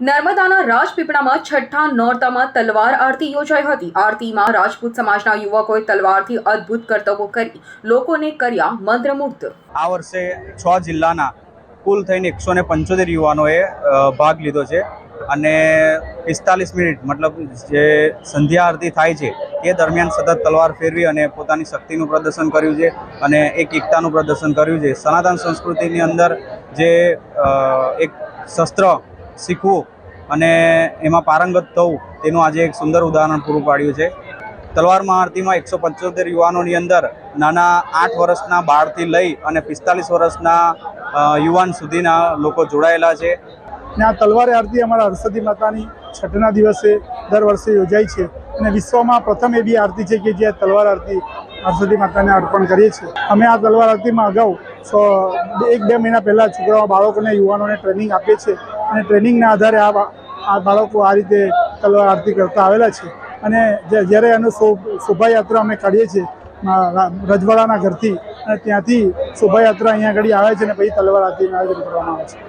નર્મદાના રાજપીપળામાં છઠ્ઠા નોરતામાં તલવાર આરતી યોજાઈ હતી. આરતીમાં રાજપૂત સમાજના યુવકોએ તલવારથી અદ્ભુત કરતબો કરી, લોકોને કર્યા મંત્રમુગ્ધ. આ વર્ષે છ જિલ્લાના કુલ થઈને એકસો ને પંચોતેર યુવાનોએ ભાગ લીધો છે. અને પિસ્તાલીસ મિનિટ મતલબ જે સંધ્યા આરતી થાય છે, એ દરમિયાન સતત તલવાર ફેરવી અને પોતાની શક્તિનું પ્રદર્શન કર્યું છે અને એક એકતાનું પ્રદર્શન કર્યું છે. સનાતન સંસ્કૃતિની અંદર જે એક શસ્ત્ર શીખવું અને એમાં પારંગત થવું તેનું આજે એક સુંદર ઉદાહરણ પૂરું પાડ્યું છે. તલવાર મહાઆરતીમાં એકસો પંચોતેર યુવાનોની અંદર નાના આઠ વર્ષના બાળથી લઈ અને પિસ્તાલીસ વર્ષના યુવાન સુધીના લોકો જોડાયેલા છે. ને આ તલવાર આરતી અમારા હરસદી માતાની છઠ્ઠના દિવસે દર વર્ષે યોજાય છે અને વિશ્વમાં પ્રથમ એવી આરતી છે કે જે તલવાર આરતી હરસદી માતાને અર્પણ કરીએ છીએ. અમે આ તલવાર આરતીમાં અગાઉ સો એક, બે મહિના પહેલાં છોકરાઓ, બાળકોને, યુવાનોને ટ્રેનિંગ આપીએ છીએ. અને ટ્રેનિંગના આધારે આ આ બાળકો આ રીતે તલવાર આરતી કરતા આવેલા છે. અને જ્યારે એનું શોભાયાત્રા અમે કાઢીએ છીએ રજવાડાના ઘરથી, અને ત્યાંથી શોભાયાત્રા અહીંયા આગળ આવે છે અને પછી તલવાર આરતીનું આયોજન કરવામાં આવે છે.